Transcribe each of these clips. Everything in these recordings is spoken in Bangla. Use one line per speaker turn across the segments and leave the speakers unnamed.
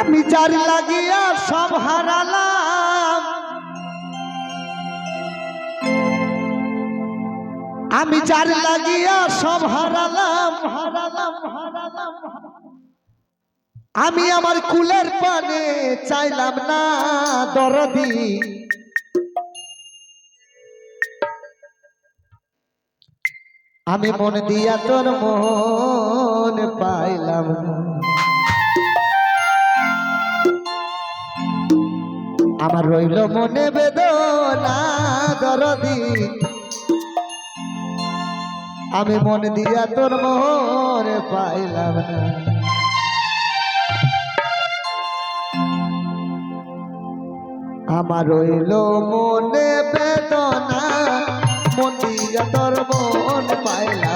আমি যার লাগিয়া সব হারালাম। আমি যার লাগিয়া সব হারালাম হারালাম হারালাম। আমি আমার কুলের পানে চাইলাম না দরদি। আমি মন দিয়া তোর মন পাইলাম আমার রইল মনে বেদনা দরদি। আমি মন দিয়া তোর মন পাইলাম না। আমার রইল মনে বেদনা, মন দিয়া তোর মন পাইলাম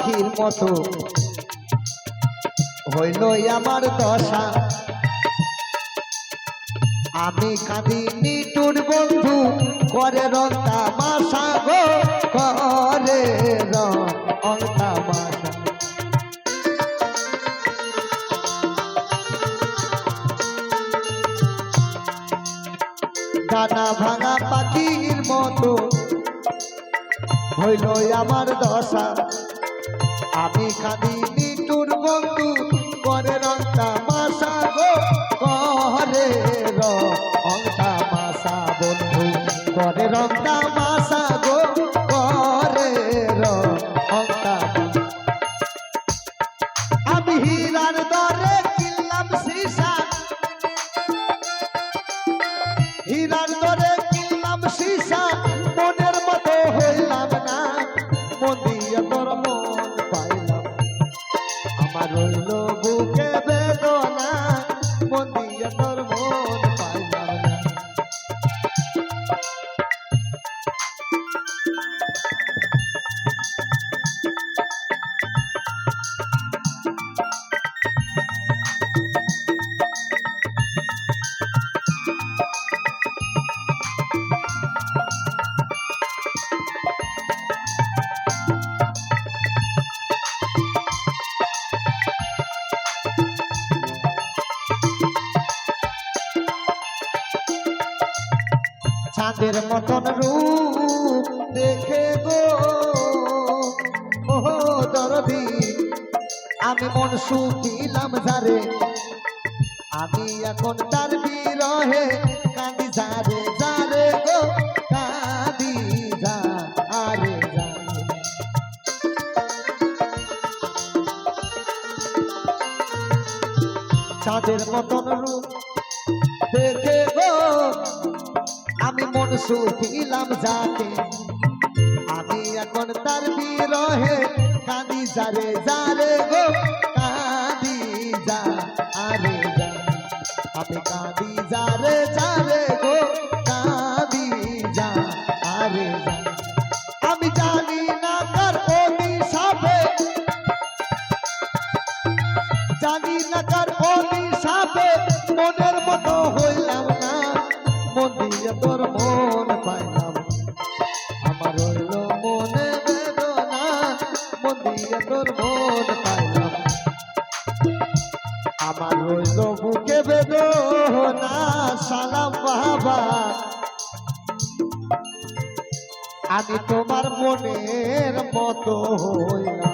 পাখির মতো। হইল আমার দশা। আমি কাঁদি নিটুর বন্ধু, করে রং তামাশা গো, করে রং তামাশা। ডানা ভাঙা পাখির মতো। হইল আমার দশা। আমি কাঁদি নিটুর বন্ধু করে রংটা মাসা গো। করে রংটা মাসা বন্ধু করে রংটা মাসা চাঁদের মতন রূপ দেখে গো। ও দরদি, আমি মন শুকিলাম যারে আমি এখন তার বিরহে কাঁদি যারে যারে গো, কাঁদি যা আরে চাঁদের মতন রূপ মন সুখিলাম যাকে। আমি এখন তার বিরহে কাঁদি যারে যারে গো, কাঁদি যা, আরে যা। আমি কাঁদি যারে মন পাইলাম। আমার রইল মনে বেদনা, মন তোর মন পাইলাম। আমার বুকে বেদনা, সালাম বাবা। আমি তোমার মনের মতো হইলাম।